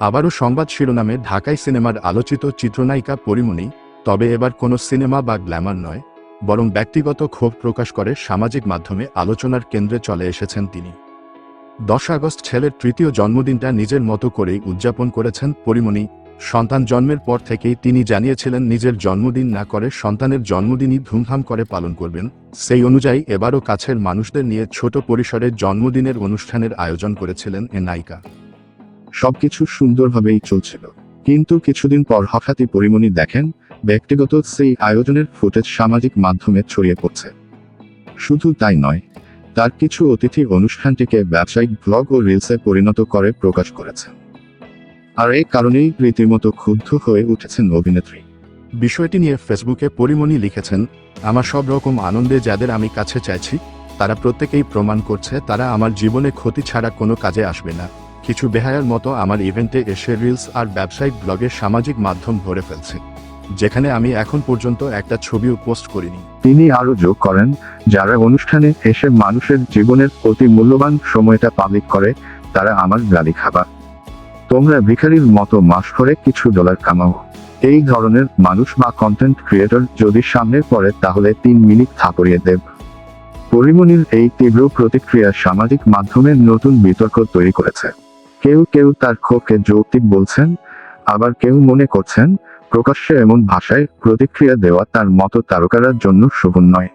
আবারও সংবাদ শিরোনামে ঢাকাই সিনেমার আলোচিত চিত্রনায়িকা পরিমণি, তবে এবার কোনো সিনেমা বা গ্ল্যামার নয়, বরং ব্যক্তিগত ক্ষোভ প্রকাশ করে সামাজিক মাধ্যমে আলোচনার কেন্দ্রে চলে এসেছেন তিনি। দশ আগস্ট ছেলের তৃতীয় জন্মদিনটা নিজের মতো করেই উদযাপন করেছেন পরিমণি। সন্তান জন্মের পর থেকেই তিনি জানিয়েছিলেন নিজের জন্মদিন না করে সন্তানের জন্মদিনই ধুমধাম করে পালন করবেন। সেই অনুযায়ী এবারও কাছের মানুষদের নিয়ে ছোট পরিসরে জন্মদিনের অনুষ্ঠানের আয়োজন করেছিলেন এ নায়িকা। সবকিছু সুন্দরভাবেই চলছিল। কিন্তু কিছুদিন পর হঠাৎই পরিমণি দেখেন, ব্যক্তিগত সেই আয়োজনের ফুটেজ সামাজিক মাধ্যমে ছড়িয়ে পড়ছে। শুধু তাই নয়, তার কিছু অতিথি অনুষ্ঠানটিকে ব্যবসায়িক ব্লগ ও রিলসে পরিণত করে প্রকাশ করেছেন। আর এই কারণেই রীতিমতো ক্ষুব্ধ হয়ে উঠেছেন অভিনেত্রী। বিষয়টি নিয়ে ফেসবুকে পরিমণি লিখেছেন, আমার সব রকম আনন্দে যাদের আমি কাছে চাইছি, তারা প্রত্যেকেই প্রমাণ করছে, তারা আমার জীবনে ক্ষতি ছাড়া কোনো কাজে আসবে না। কিছু বেহায়ার মতো আমার ইভেন্টে এসে রিলস আর ব্যবসায়িক ব্লগে সামাজিক মাধ্যম ভরে ফেলছে, যেখানে আমি এখন পর্যন্ত একটা ছবিও পোস্ট করিনি। তিনি আরও যোগ করেন, যারা অনুষ্ঠানে এসে মানুষের জীবনের অতি মূল্যবান সময়টা পাবলিক করে, তারা আমার গালি খাবা। তোমরা ভিখারির মতো মাস করে কিছু ডলার কামাও। এই ধরনের মানুষ বা কন্টেন্ট ক্রিয়েটর যদি সামনে পড়ে, তাহলে তিন মিনিট থাপড়িয়ে দেব। পরিমণির এই তীব্র প্রতিক্রিয়া সামাজিক মাধ্যমে নতুন বিতর্ক তৈরি করেছে। কেউ কেউ তার ক্ষোভকে যৌক্তিক বলছেন, আবার কেউ মনে করছেন, প্রকাশ্যে এমন ভাষায় প্রতিক্রিয়া দেওয়া তার মতো তারকারার জন্য শোভন নয়।